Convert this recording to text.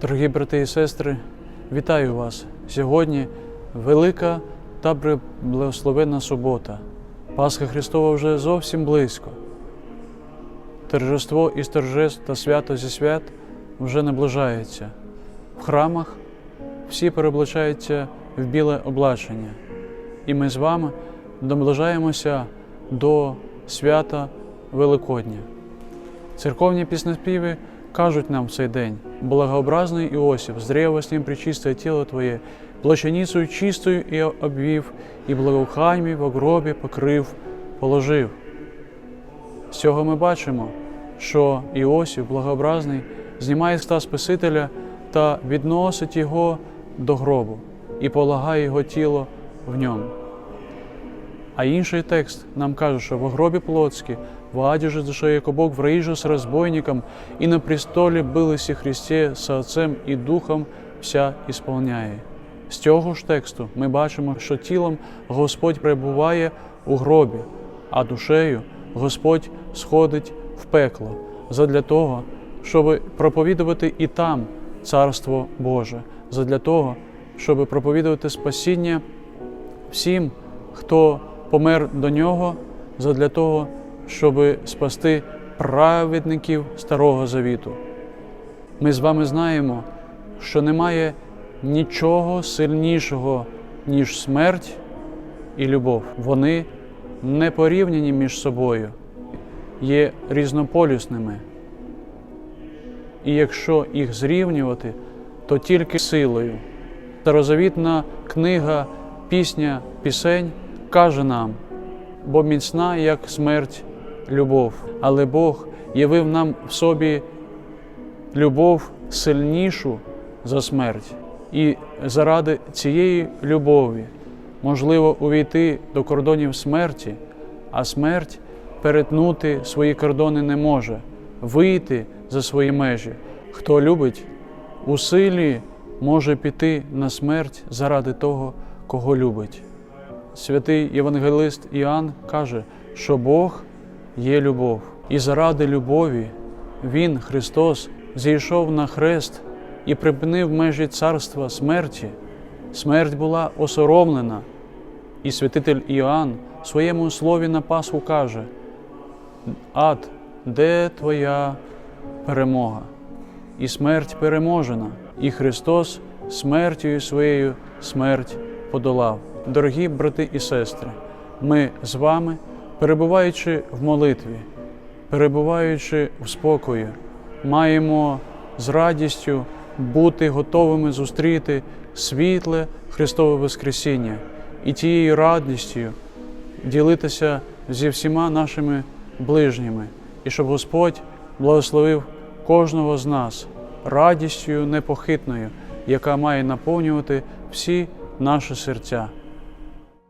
Дорогі брати і сестри, вітаю вас! Сьогодні велика та благословенна субота. Пасха Христова вже зовсім близько. Торжество із торжеств та свято зі свят вже наближається. В храмах всі переоблачаються в біле облачення. І ми з вами наближаємося до свята Великодня. Церковні піснеспіви кажуть нам в цей день: благообразний Іосиф, зрев во снім причистое тіло Твоє, плащаницею чистою і обвів, і благоуханьми в гробі покрив, положив. З цього ми бачимо, що Іосиф, благообразний, знімає ста Спасителя та відносить його до гробу і полагає його тіло в ньому. А інший текст нам каже, що в гробі плотські, в аді же душе як Бог враїжа з розбойником, і на престолі билися Христе з Отцем і Духом вся ісполняє. З цього ж тексту ми бачимо, що тілом Господь перебуває у гробі, а душею Господь сходить в пекло задля того, щоб проповідувати і там Царство Боже, задля того, щоб проповідувати спасіння всім, хто помер до нього, задля того, щоб спасти праведників Старого Завіту. Ми з вами знаємо, що немає нічого сильнішого, ніж смерть і любов. Вони не порівняні між собою, є різнополюсними. І якщо їх зрівнювати, то тільки силою. Старозавітна книга Пісня пісень каже нам, бо міцна, як смерть, любов, але Бог явив нам в собі любов сильнішу за смерть. І заради цієї любові можливо увійти до кордонів смерті, а смерть перетнути свої кордони не може, вийти за свої межі. Хто любить, у силі може піти на смерть заради того, кого любить. Святий Євангелист Іоанн каже, що Бог є любов, і заради любові Він, Христос, зійшов на хрест і припинив межі царства смерті. Смерть була осоромлена, і святитель Іоанн в своєму слові на Пасху каже: Ад, де твоя перемога? І смерть переможена, і Христос смертю своєю смерть подолав. Дорогі брати і сестри, ми з вами, перебуваючи в молитві, перебуваючи в спокої, маємо з радістю бути готовими зустріти світле Христове Воскресіння і тією радістю ділитися зі всіма нашими ближніми, і щоб Господь благословив кожного з нас радістю непохитною, яка має наповнювати всі наші серця.